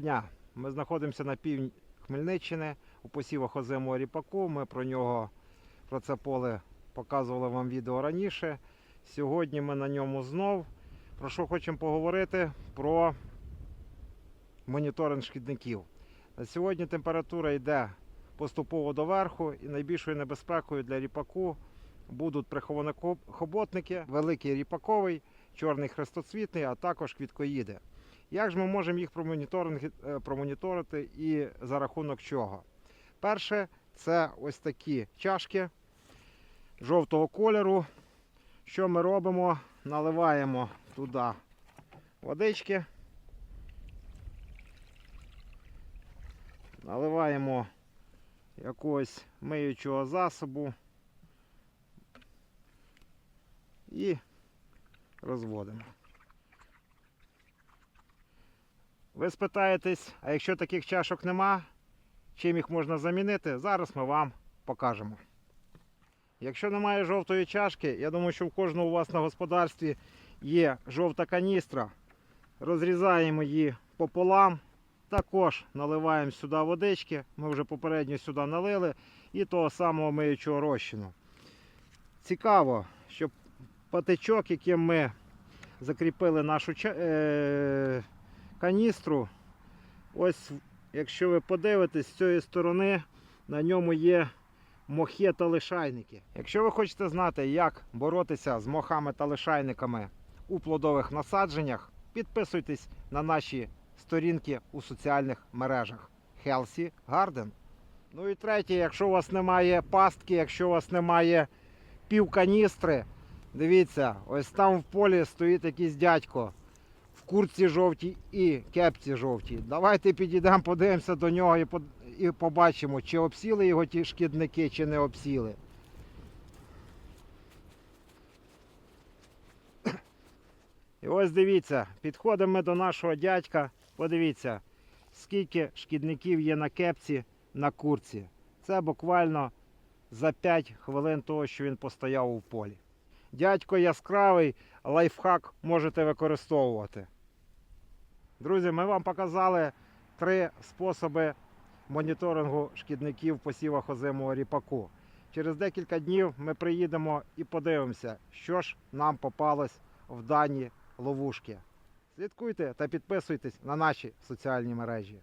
Дня. Ми знаходимося на півдні Хмельниччини у посівах озимого ріпаку. Ми про нього, про це поле показували вам відео раніше. Сьогодні ми на ньому знов. Про що хочемо поговорити? Про моніторинг шкідників. На сьогодні температура йде поступово доверху і найбільшою небезпекою для ріпаку будуть приховані-хоботники, великий ріпаковий, чорний хрестоцвітний, а також квіткоїди. Як ж ми можемо їх е, промоніторити і за рахунок чого? Перше, це ось такі чашки жовтого кольору. Що ми робимо? Наливаємо туди водички. Наливаємо якогось миючого засобу і розводимо. Ви спитаєтесь, а якщо таких чашок нема, чим їх можна замінити? Зараз ми вам покажемо. Якщо немає жовтої чашки, я думаю, що в кожного у вас на господарстві є жовта каністра. Розрізаємо її пополам. Також наливаємо сюди водички. Ми вже попередньо сюди налили і того самого миючого розчину. Цікаво, що патичок, яким ми закріпили нашу е- каністру. Ось, якщо ви подивитесь з цієї сторони, на ньому є мохи та лишайники. Якщо ви хочете знати, як боротися з мохами та лишайниками у плодових насадженнях, підписуйтесь на наші сторінки у соціальних мережах Healthy Garden. Ну і третє, якщо у вас немає пастки, якщо у вас немає півканістри, дивіться, ось там в полі стоїть якийсь дядько куртці жовтій і кепці жовтій. Давайте підійдемо, подивимося до нього і, побачимо, чи обсіли його ті шкідники, чи не обсіли. І ось дивіться, підходимо ми до нашого дядька. Подивіться, скільки шкідників є на кепці, на курці. Це буквально за 5 хвилин того, що він постояв у полі. Дядько яскравий, лайфхак можете використовувати. Друзі, ми вам показали три способи моніторингу шкідників в посівах озимого ріпаку. Через декілька днів ми приїдемо і подивимося, що ж нам попалось в дані ловушки. Слідкуйте та підписуйтесь на наші соціальні мережі.